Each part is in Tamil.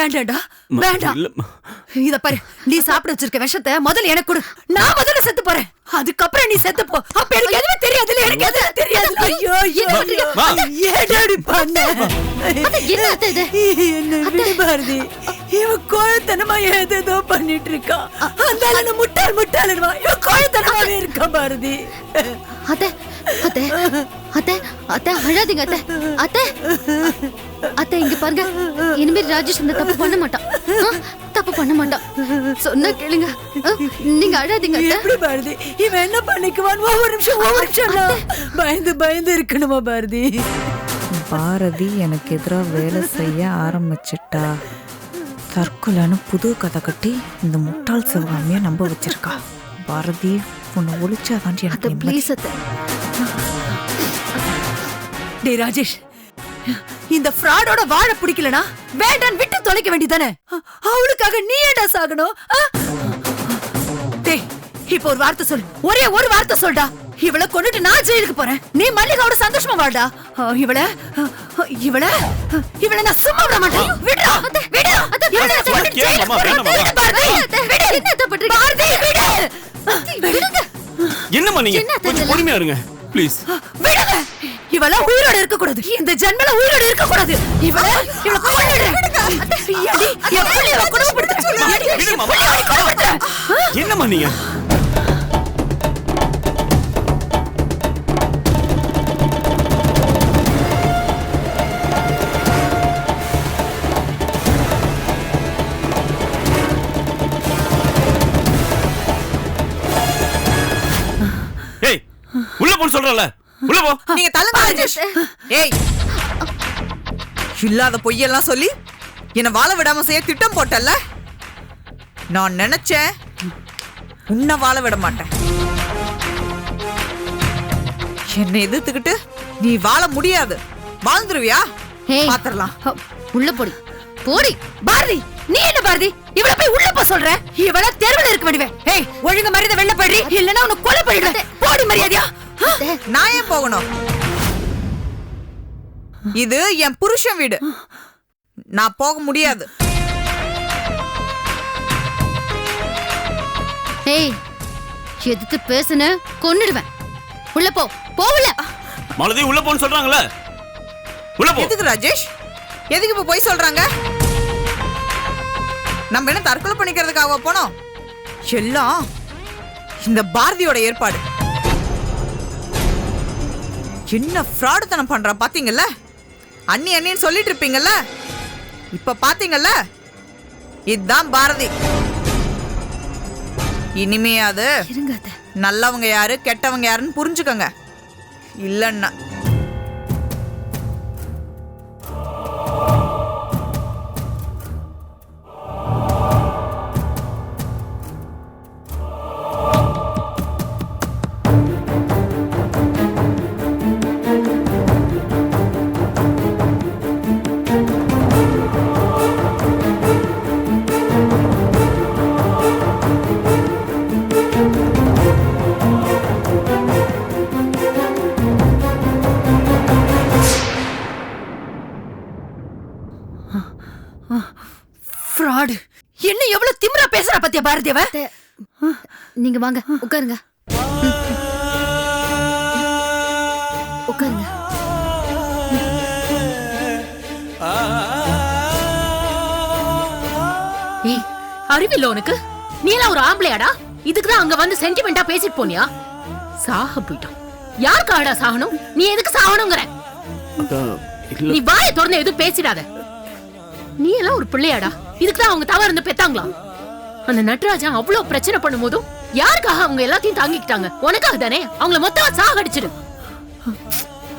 வேண்டாம்டா வேண்டாம். இத பாரு நீ சாப்பிட வச்சிருக்க விஷத்தை முதல்ல எனக்கு கொடு. நான் முதல்ல செத்து போறேன். அதுக்கப்புறம் நீ செத்து போ. அப்ப எனக்கு எதுவுமே தெரியாதுல்ல எனக்கு எதுவும் தெரியாது ஐயோ. ஏடாடி பண்ண? என்ன பாரதி. இவன் கோழத்தனமா ஏதேதோ பண்ணிட்டு இருக்கான் அந்த ஆளு முட்டாள் முட்டாளுமா இவன் கோழத்தனமாவே இருக்கான் பாரதி. அத்தை அத்தை. அத்தை அத்தை அழாதீங்க அத்தை. அத்தை அத்தை இங்க பாருங்க. இனிமேல் ராஜேஷ் இந்த தப்பு பண்ண மாட்டான். தப்பு பண்ண மாட்டான். சொன்னா கேளுங்க. நீங்க அழாதீங்க எப்படி பாரதி? இவன் என்ன பண்ணிக்குவான் ஒவ்வொரு நிமிஷம் ஒவ்வொரு நிமிஷம் பயந்து பயந்து இருக்கணுமா பாரதி? பாரதி எனக்கு எதிராக வேலை செய்ய ஆரம்பிச்சிட்டா. தற்கொலைன்னு புது கதை கட்டி இந்த முட்டாள் சிவகாமியை நம்ப வச்சிருக்கா. பாரதி உன்னை ஒழிச்சாதாண்டி அத்தை எனக்கு. ப்ளீஸ் அத்தை. டேய் ராஜேஷ். இந்த ஃப்ராடோட வாழ பிடிக்கலனா வேண்டாம் விட்டு தொலைக்க வேண்டியதானே அவளுக்காக நீ ஏடா சாகணும்? டேய் இப்போ ஒரு வார்த்தை சொல். ஒரே ஒரு வார்த்தை சொல்டா. இவள கொண்டுட்டு நான் ஜெயிலுக்கு போறேன். நீ மல்லிகாவோட சந்தோஷமா வாழ்டா. இவள இவள இவள நான் சும்மா விட மாட்டேன். விடுடா விடு இவள கொண்டுட்டு ஜெயிலுக்கு போறேன். விடு. என்ன பண்றீங்க? பாரதி, விடு. என்னம்மா நீங்க? கொஞ்சம்? பொறுமையா இருங்க ப்ளீஸ் விடுங்க. இவெல்லாம் உயிரோட இருக்க கூடாது இந்த ஜென்மல உயிரோட இருக்க கூடாது இவள இவள கொன்னுடுறேன். என்னம்மா நீங்க? ஏய் உள்ள போன்னு சொல்றல உள்ள போ. நீங்க தள்ளுங்க ராஜேஷ். ஏய். இல்லாத பொய்யெல்லாம் சொல்லி என்ன வாழ விடாம செய்ய திட்டம் போட்டல்ல? நான் நினைச்சேன் உன்னை வாழ விட மாட்டேன். என்னை எதிர்த்துக்கிட்டு நீ வாழ முடியாது. வாழ்ந்துருவியா? ஏய். பாத்திரலாம். உள்ள போடி. போடி. பாரதி நீ என்ன பாரதி? இவள போய் உள்ள போ சொல்ற. இவள தெருவுல இருக்க வேண்டியவன். ஏய் ஒழுங்கு மரியாதை வெளில போயிடு இல்லனா உன்னை கொலை பண்ணிடுவேன் போடி மரியாதையா? நான் ஏன் போகணும்? இது என் புருஷன் வீடு. நான் போக முடியாது. ஏய் எதிர்த்து பேசுன கொன்னுடுவேன். உள்ள போ போவல மாலதி உள்ள போன்னு சொல்றாங்கல்ல? உள்ள போ. எதுக்கு ராஜேஷ்? எதுக்கு இப்ப போய் சொல்றாங்க? நம்ம என்ன தற்கொலை பண்ணிக்கிறதுக்காக போனோம்? எல்லாம் இந்த பாரதியோட ஏற்பாடு. என்ன ஃப்ராடுத்தனம் பண்றான் பாத்தீங்கல்ல? அண்ணி அண்ணின்னு சொல்லிட்டு இருப்பீங்கல்ல? இப்ப பாத்தீங்கல்ல? இதுதான் பாரதி. இனிமே அது இருங்க அத்தை. நல்லவங்க யாரு கெட்டவங்க யாருன்னு புரிஞ்சுக்கோங்க. இல்லைன்னா என்ன எவ்வளவு திமிரா பேசுறா பத்தியா பாரதி அவ அத்தை, நீங்க வாங்க உட்காருங்க. உட்காருங்க. ஏய் அறிவில்ல உனக்கு? நீ எல்லாம் ஒரு ஆம்பளையாடா? இதுக்குதான் அங்க வந்து சென்டிமெண்டா பேசிட்டு போனியா? சாக போயிட்டோம் யாருக்காடா சாகணும்? நீ எதுக்கு சாகணுங்கிற? நீ வாயை திறந்து எதுவும் பேசிடாத. நீ எல்லாம் ஒரு பிள்ளையாடா. இதுக்குதான் அவங்க தவறு இருந்து பெத்தாங்களா? அந்த நட்ராஜன் அவ்வளவு பிரச்சனை பண்ணும்போதும் யாருக்காக அவங்க எல்லாத்தையும் தாங்கிக்கிட்டாங்க? உனக்காக தானே? அவங்கள மொத்தமா சாகடிச்சிடு.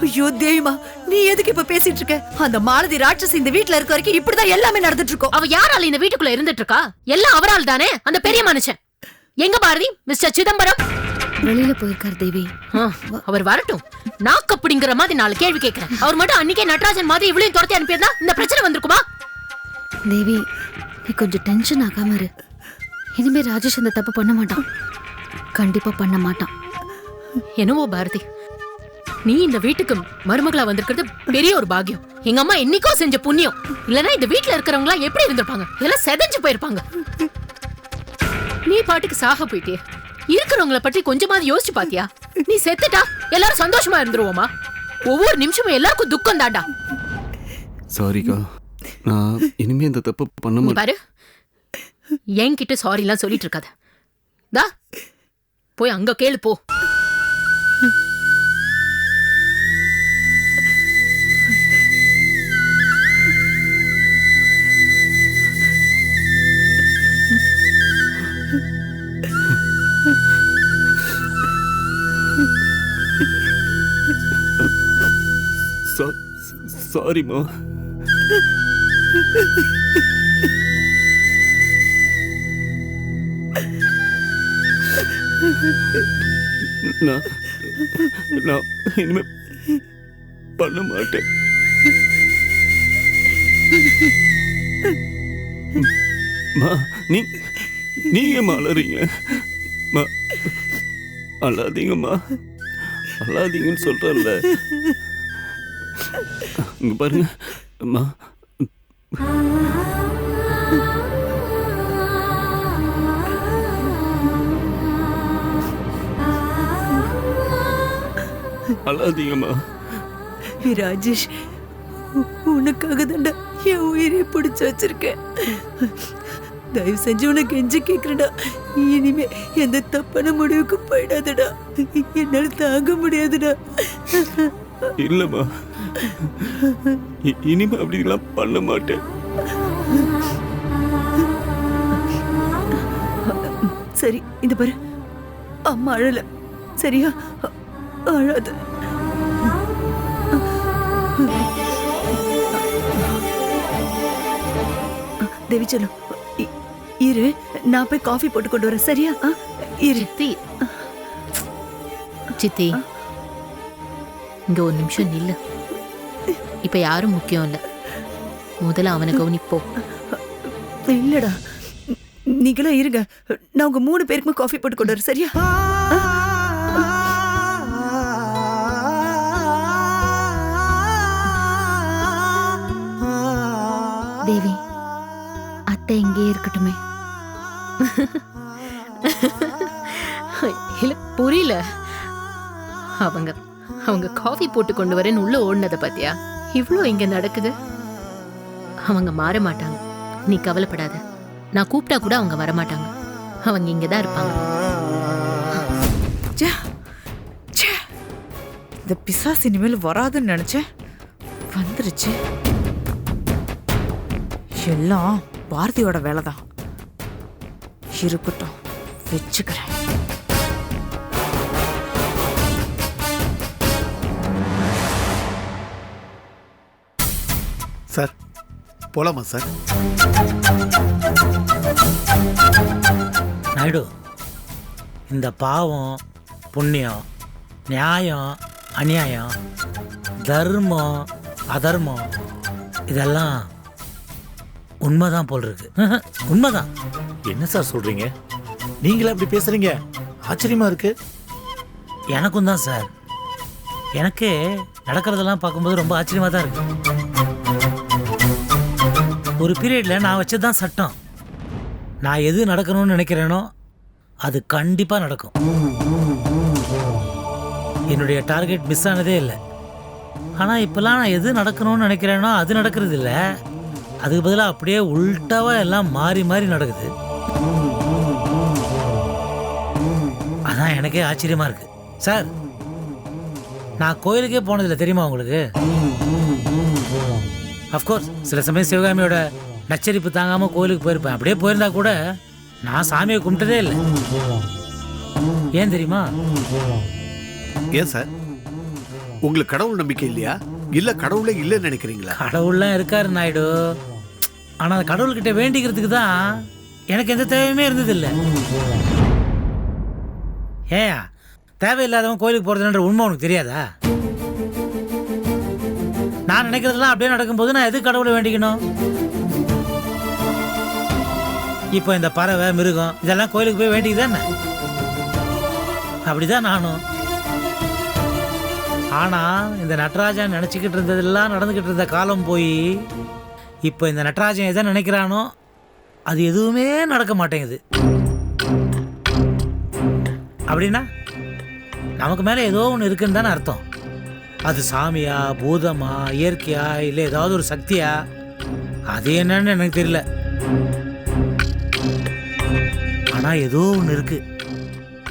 ஐயோ தேவிமா நீ எதுக்கு இப்ப பேசிட்டு இருக்க? அந்த மாலதி ராட்சசி இந்த வீட்ல இருக்க வரைக்கும் இப்படிதான் எல்லாமே நடந்துட்டு இருக்கோம். அவ யாரால இந்த வீட்டுக்குள்ள இருந்துட்டு இருக்கா? எல்லாம் அவரால் தானே? அந்த பெரிய மனுஷன். எங்க பாரதி? மிஸ்டர் சிதம்பரம்? வெளியில போயிருக்காரு தேவி. ஆ, அவர் வரட்டும். நாக்கு அப்படிங்கிற மாதிரி நாலு கேள்வி கேட்கிறேன் அவர் மட்டும் அன்னைக்கே நடராஜன் மாதிரி இவ்வளவு துரத்தி அனுப்பியிருந்தா இந்த பிரச்சனை வந்திருக்குமா? தேவி நீ கொஞ்சம் டென்ஷன் ஆகாம இரு. இனிமே ராஜேஷ் இந்த தப்பு பண்ண மாட்டான். கண்டிப்பா பண்ண மாட்டான். என்னவோ பாரதி. நீ இந்த வீட்டுக்கு மருமகளா வந்திருக்கிறது பெரிய ஒரு பாக்கியம். எங்க அம்மா என்னைக்கோ செஞ்ச புண்ணியம். இல்லனா இந்த வீட்ல இருக்கிறவங்க எல்லாம் எப்படி இருந்திருப்பாங்க? எல்லாம் செதஞ்சு போயிருப்பாங்க. நீ பாட்டுக்கு சாக போயிட்டியே. இருக்கிறவங்கள பற்றி கொஞ்சமாவது யோசிச்சு பாத்தியா? நீ செத்துட்டா எல்லாரும் சந்தோஷமா இருந்துருவோமா? ஒவ்வொரு நிமிஷமும் எல்லாருக்கும் துக்கம் தாண்டா சாரிக்கா நான் இனிமே இந்த தப்பு பண்ண மாட்டேன். பாரு. என்கிட்ட சாரி எல்லாம் சொல்லிட்டு இருக்காத தா. போய் அங்க கேளு போ. சா- சாரிம்மா. நான் நான் இனிமே பண்ண மாட்டேன். மா நீ நீங்க அலறீங்க மா அழாதீங்கம்மா அழாதீங்கன்னு இங்க பாருங்க அம்மா அழாதீங்கம்மா. ராஜேஷ் உனக்காக தான்டா என் உயிரை பிடிச்சு வச்சிருக்கேன். தயவு செஞ்சு உனக்கு எஞ்சி கேக்குறடா இனிமே எந்த தப்பான முடிவுக்கு போயிடாதடா. என்னால் தாங்க முடியாதுடா. இல்லம்மா. இ- இனிமே அப்படிலாம் பண்ண மாட்டேன். சரி இந்த பாரு. அம்மா அழல. சரியா? அழாத. தேவி செல்லம் இ- இரு. நான் போய் காஃபி போட்டு கொண்டு வரேன். சரியா? இரு. சித்தி. இங்க ஒரு நிமிஷம் நில்லு. இப்ப யாரும் முக்கியம் இல்ல. முதல்ல அவனை கவனிப்போ. இல்லடா. நீங்களா இருங்க. நான் உங்க மூணு பேருக்குமே காஃபி போட்டு கொண்டு வரேன். சரியா? தேவி அத்தை இங்கே இருக்கட்டுமே. இல்ல புரியல. அவங்க அவங்க காஃபி போட்டு கொண்டு வரேன்னு உள்ள ஓடினதை பாத்தியா இவ்வளோ இங்க நடக்குது. அவங்க மாற மாட்டாங்க. நீ கவலைப்படாத. நான் கூப்பிட்டா கூட அவங்க வர மாட்டாங்க அவங்க இங்கதான் இருப்பாங்க. ச்சே. ச்சே. இந்த பிசாசு இனிமேல் வராதுன்னு நினைச்சேன். வந்துருச்சு. எல்லாம் பாரதியோட வேலை தான் இருக்கட்டும் வச்சுக்கிறேன். சார் போலாமா சார்? நாயுடு இந்த பாவம் புண்ணியம் நியாயம் அநியாயம் தர்மம் அதர்மம் இதெல்லாம் உண்மைதான் போல் இருக்கு உண்மைதான். என்ன சார் சொல்றீங்க? நீங்களே அப்படி பேசுறீங்க? ஆச்சரியமா இருக்கு. எனக்கும் தான் சார். எனக்கு நடக்கிறதெல்லாம் பார்க்கும்போது ரொம்ப ஆச்சரியமா தான் இருக்கு. ஒரு பீரியடில் நான் வச்சது தான் சட்டம். நான் எது நடக்கணும்னு நினைக்கிறேனோ அது கண்டிப்பாக நடக்கும். என்னுடைய டார்கெட் மிஸ் ஆனதே இல்லை. ஆனால் இப்போல்லாம் நான் எது நடக்கணும்னு நினைக்கிறேனோ அது நடக்கிறது இல்லை. அதுக்கு பதிலாக அப்படியே உள்டாவாக எல்லாம் மாறி மாறி நடக்குது. அதான் எனக்கே ஆச்சரியமாக இருக்குது சார் நான் கோயிலுக்கே போனதில்லை தெரியுமா உங்களுக்கு? அஃப்கோர்ஸ் சில சமயம் சிவகாமியோட நச்சரிப்பு தாங்காம கோயிலுக்கு போயிருப்பேன். அப்படியே போயிருந்தா கூட நான் சாமியை கும்பிட்டதே இல்லை. ஏன் தெரியுமா? ஏன் சார்? உங்களுக்கு கடவுள் நம்பிக்கை இல்லையா? இல்ல கடவுளே இல்லைன்னு நினைக்கிறீங்களா? கடவுள்லாம் இருக்காரு நாயுடு. ஆனா அந்த கடவுள்கிட்ட வேண்டிக்கிறதுக்கு தான் எனக்கு எந்த தேவையுமே இருந்ததில்லை. ஏயா தேவையில்லாதவன் கோயிலுக்கு போறதுன்ற உண்மை உனக்கு தெரியாதா? நான் நினைக்கிறதெல்லாம் அப்படியே நடக்கும்போது நான் எது கடவுளை வேண்டிக்கணும்? இப்போ இந்த பறவை மிருகம் இதெல்லாம் கோயிலுக்கு போய் வேண்டிக்குதானே அப்படிதான் நானும். ஆனால் இந்த நடராஜன் நினச்சிக்கிட்டு இருந்ததெல்லாம் நடந்துக்கிட்டு இருந்த காலம் போய் இப்போ இந்த நடராஜன் எதை நினைக்கிறானோ அது எதுவுமே நடக்க மாட்டேங்குது. அப்படின்னா நமக்கு மேலே ஏதோ ஒன்று இருக்குன்னு தானே அர்த்தம். அது சாமியா பூதமா இயற்கையா இல்லை ஏதாவது ஒரு சக்தியா? அது என்னன்னு எனக்கு தெரியல. ஆனால் ஏதோ ஒன்று இருக்கு.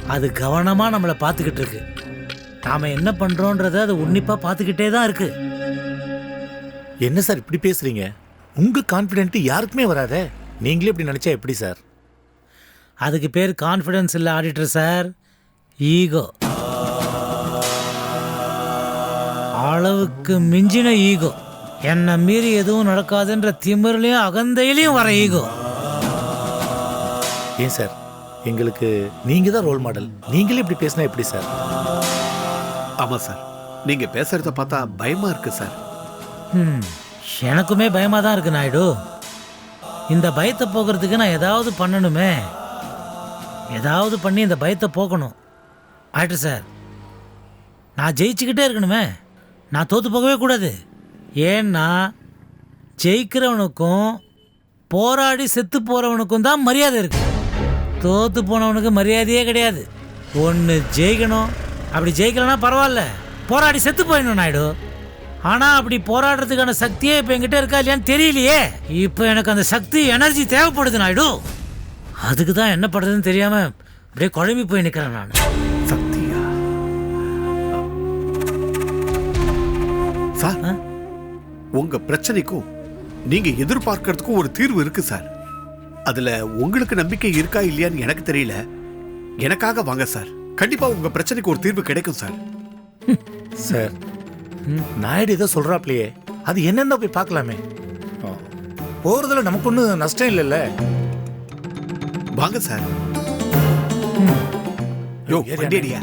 அது கவனமாக நம்மளை பார்த்துக்கிட்டு இருக்கு. நாம் என்ன பண்ணுறோன்றத அது உன்னிப்பாக பார்த்துக்கிட்டே தான் இருக்கு. என்ன சார் இப்படி பேசுறீங்க? உங்க கான்ஃபிடென்ட் யாருக்குமே வராதே. நீங்களே இப்படி நினைச்சா எப்படி சார்? அதுக்கு பேர் கான்ஃபிடன்ஸ் இல்லை ஆடிட்டர் சார். ஈகோ அளவுக்கு மிஞ்சின ஈகோ. என்னை மீறி எதுவும் நடக்காதுன்ற திமிர்லையும் அகந்தையிலையும் வர ஈகோ. ஏன் சார்? எங்களுக்கு நீங்க தான் ரோல் மாடல் நீங்களே இப்படி பேசினா எப்படி சார்? ஆமா சார். நீங்க பேசுறத பார்த்தா பயமா இருக்கு சார். ம், எனக்குமே பயமாக தான் இருக்கு நாயுடு. இந்த பயத்தை போக்குறதுக்கு நான் ஏதாவது பண்ணணுமே. ஏதாவது பண்ணி இந்த பயத்தை போக்கணும். ஆக்டர் சார் நான் ஜெயிச்சுக்கிட்டே இருக்கணுமே. நான் தோற்று போகவே கூடாது. ஏன்னா ஜெயிக்கிறவனுக்கும் போராடி செத்து போகிறவனுக்கும் தான் மரியாதை இருக்கு. தோற்று போனவனுக்கு மரியாதையே கிடையாது. ஒன்று ஜெயிக்கணும் அப்படி ஜெயிக்கலன்னா பரவாயில்ல. போராடி செத்து போயிடணும் நாயுடு. ஆனால் அப்படி போராடுறதுக்கான சக்தியே இப்போ என்கிட்ட இருக்கா இல்லையான்னு தெரியலையே. இப்போ எனக்கு அந்த சக்தி எனர்ஜி தேவைப்படுது நாயுடு. அதுக்கு தான் என்ன பண்ணுறதுன்னு தெரியாமல் அப்படியே குழம்பி போய் நிற்கிறேன் நான். சார்? உங்க பிரச்சனைக்கும் நீங்க எதிர்பார்க்கறதுக்கும் ஒரு தீர்வு இருக்கு சார். அதுல உங்களுக்கு நம்பிக்கை இருக்கா இல்லையான்னு எனக்கு தெரியல. எனக்காக வாங்க சார். கண்டிப்பா உங்க பிரச்சனைக்கு ஒரு தீர்வு கிடைக்கும் சார். சார் நாயுடு ஏதோ சொல்றாப்லையே. அது என்னன்னு போய் பார்க்கலாமே. போறதுல நமக்கு ஒன்றும் நஷ்டம் இல்லைல்ல? வாங்க சார். யோ ஏறியா?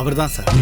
அவர்தான் சார்.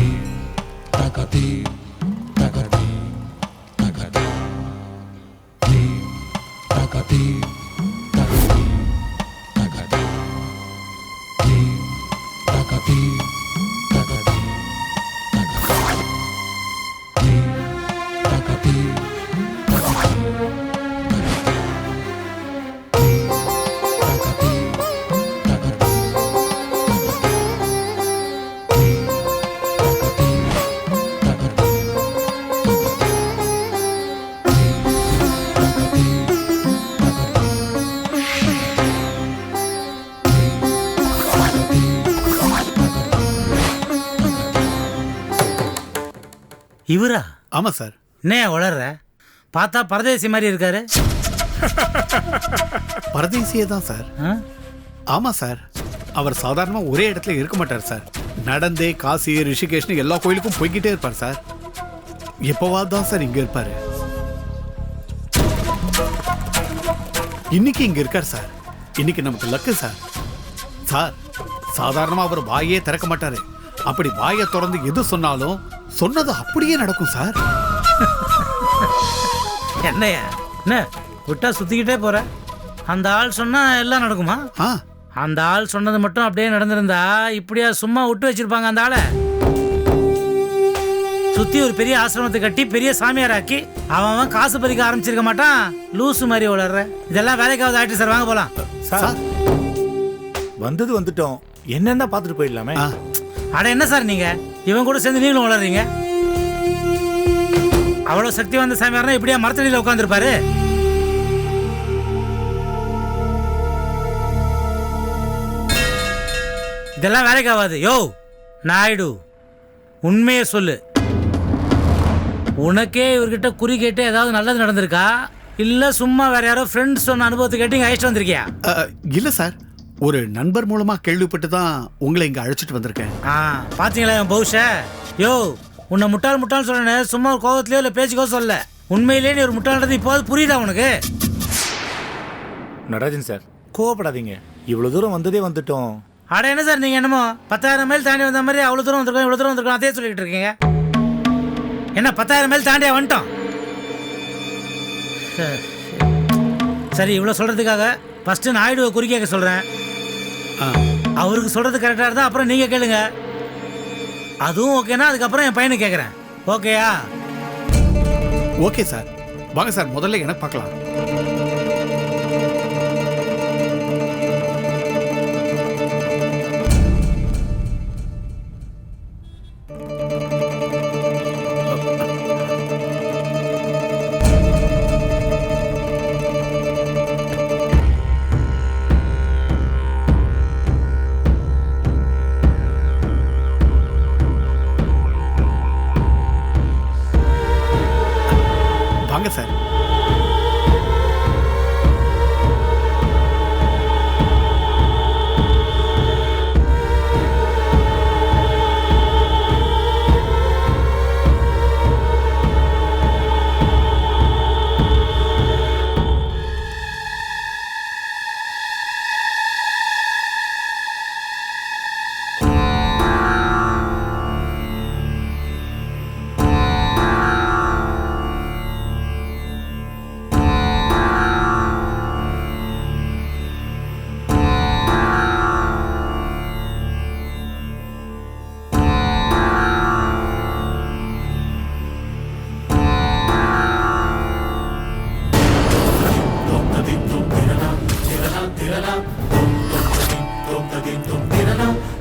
இவரா? ஆமா சார். என்ன வளர்ற? பார்த்தா பரதேசி மாதிரி இருக்காரு. பரதேசியே தான் சார். ஆ? ஆமா சார். அவர் சாதாரணமா ஒரே இடத்துல இருக்க மாட்டார் சார். நடந்தே காசி ரிஷிகேஷ்னு எல்லா கோயிலுக்கும் போய்கிட்டே இருப்பார் சார். எப்பவாவது தான் சார் இங்க இருப்பாரு. இன்னைக்கு இங்க இருக்கார் சார். இன்னைக்கு நமக்கு லக்கு சார். சார் சாதாரணமா அவர் வாயே திறக்க மாட்டாரு. அப்படி வாயை திறந்து எது சொன்னாலும் சொன்னது அப்படியே நடக்கும் சார். என்னையா? என்ன? விட்டா சுத்திக்கிட்டே போற? அந்த ஆள் சொன்னா எல்லாம் நடக்குமா? ஆ. அந்த ஆள் சொன்னது மட்டும் அப்படியே நடந்திருந்தா இப்படியா சும்மா விட்டு வச்சிருப்பாங்க அந்த ஆளை? சுத்தி ஒரு பெரிய ஆசிரமத்தை கட்டி பெரிய சாமியாராக்கி அவன் அவன் காசு பறிக்க ஆரம்பிச்சிருக்க மாட்டான். லூசு மாதிரி வளர்ற. இதெல்லாம் வேலைக்காவது ஆயிட்டு சார் வாங்க போலாம். சார். வந்தது வந்துட்டோம். என்னென்ன பார்த்துட்டு போயிடலாமே. அட என்ன சார் நீங்க? இவன் கூட சேர்ந்து நீங்களும் வளர்றீங்க? அவ்வளோ சக்தி வந்த சாமியார்னா இப்படியா மரத்தடியில் உட்காந்துருப்பாரு இதெல்லாம் வேலைக்கு ஆகாது. யோ நாயுடு உண்மையை சொல்லு. உனக்கே இவர்கிட்ட குறி கேட்டு ஏதாவது நல்லது நடந்திருக்கா? இல்லை சும்மா வேற யாரோ ஃப்ரெண்ட்ஸ் சொன்ன அனுபவத்தை கேட்டு இங்கே அழைச்சிட்டு வந்திருக்கியா? இல்லை சார். ஒரு நண்பர் மூலமா கேள்விப்பட்டு தான் உங்களை இங்க அழைச்சிட்டு வந்திருக்கேன். ஆ பாத்தீங்களா என் பௌஷ யோ உன்னை முட்டாள் முட்டாள் சொல்றேன் சும்மா ஒரு கோவத்திலயோ இல்லை பேச்சுக்கோ சொல்ல. உண்மையிலேயே நீ ஒரு முட்டாள்ன்றது இப்போது புரியுதா உனக்கு? நடராஜன் சார் கோவப்படாதீங்க. இவ்வளவு தூரம் வந்ததே வந்துட்டோம். அட என்ன சார் நீங்க என்னமோ? பத்தாயிரம் மைல் தாண்டி வந்த மாதிரி அவ்வளவு தூரம் வந்திருக்கோம் இவ்வளவு தூரம் வந்திருக்கோம் அதே சொல்லிட்டு இருக்கீங்க. என்ன பத்தாயிரம் மைல் தாண்டியா வந்துட்டோம்? சரி, சரி இவ்வளோ சொல்றதுக்காக ஃபர்ஸ்ட் நாயுடுவை குறி கேட்க சொல்றேன். ஆ, அவருக்கு சொல்றது கரெக்டாக இருந்தால் அப்புறம் நீங்க கேளுங்க. அதுவும் ஓகேனா அதுக்கப்புறம் என் பையனை கேட்குறேன் ஓகேயா ஓகே சார் வாங்க சார் முதல்ல எனக்கு பார்க்கலாம்.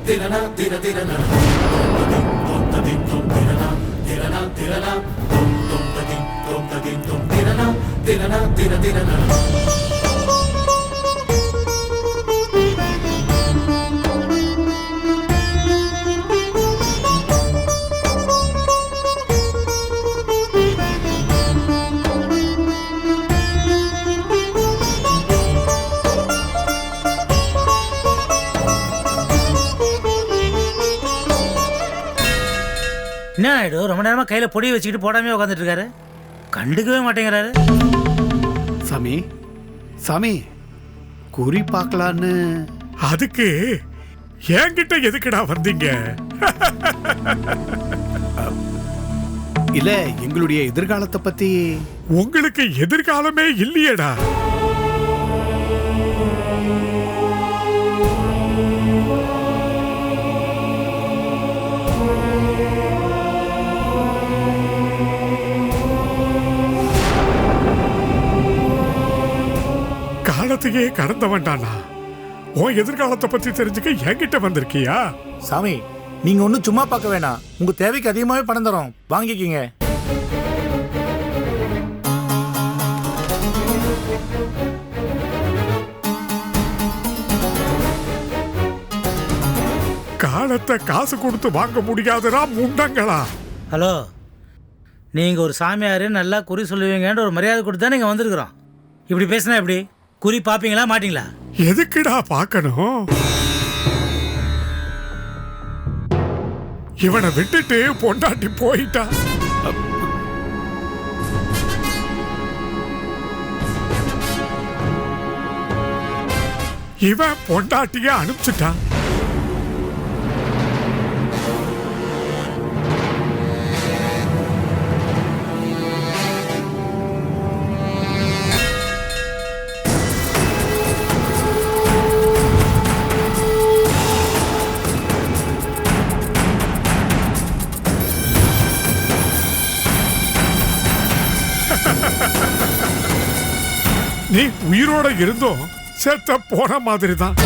Tira na, tira na, tira na, tira na, tira na, tira na, tira na, tira na, tira na, tira na, tira na, tira na, na, na, na, na, na, na, na, na ஆயிடும் ரொம்ப நேரமா கையில பொடி வச்சுக்கிட்டு போடாமே உட்காந்துட்டு இருக்காரு. கண்டுக்கவே மாட்டேங்கிறாரு. சாமி சாமி குறி பார்க்கலான்னு. அதுக்கு என்கிட்ட எதுக்குடா வந்தீங்க? இல்ல எங்களுடைய எதிர்காலத்தை பத்தி. உங்களுக்கு எதிர்காலமே இல்லையேடா. காலத்தையே கடந்த வேண்டானா உன் எதிர்காலத்தை பத்தி தெரிஞ்சுக்க என்கிட்ட வந்திருக்கியா? சாமி நீங்க ஒன்றும் சும்மா பார்க்க வேணாம். உங்க தேவைக்கு அதிகமாகவே பணம் தரோம். வாங்கிக்கிங்க. காலத்தை காசு கொடுத்து வாங்க முடியாதுடா முண்டங்களா? ஹலோ நீங்கள் ஒரு சாமியார் நல்லா குறி சொல்லுவீங்கன்ற ஒரு மரியாதை கொடுத்து தான் நீங்கள் வந்திருக்கிறோம். இப்படி பேசினா எப்படி? குறி பார்ப்பீங்களா மாட்டீங்களா? எதுக்குடா பார்க்கணும் இவனை விட்டுட்டு பொண்டாட்டி போயிட்டா. இவன் பொண்டாட்டிய அனுப்பிச்சிட்டான். நீ உயிரோட இருந்தும் செத்த போன மாதிரி தான்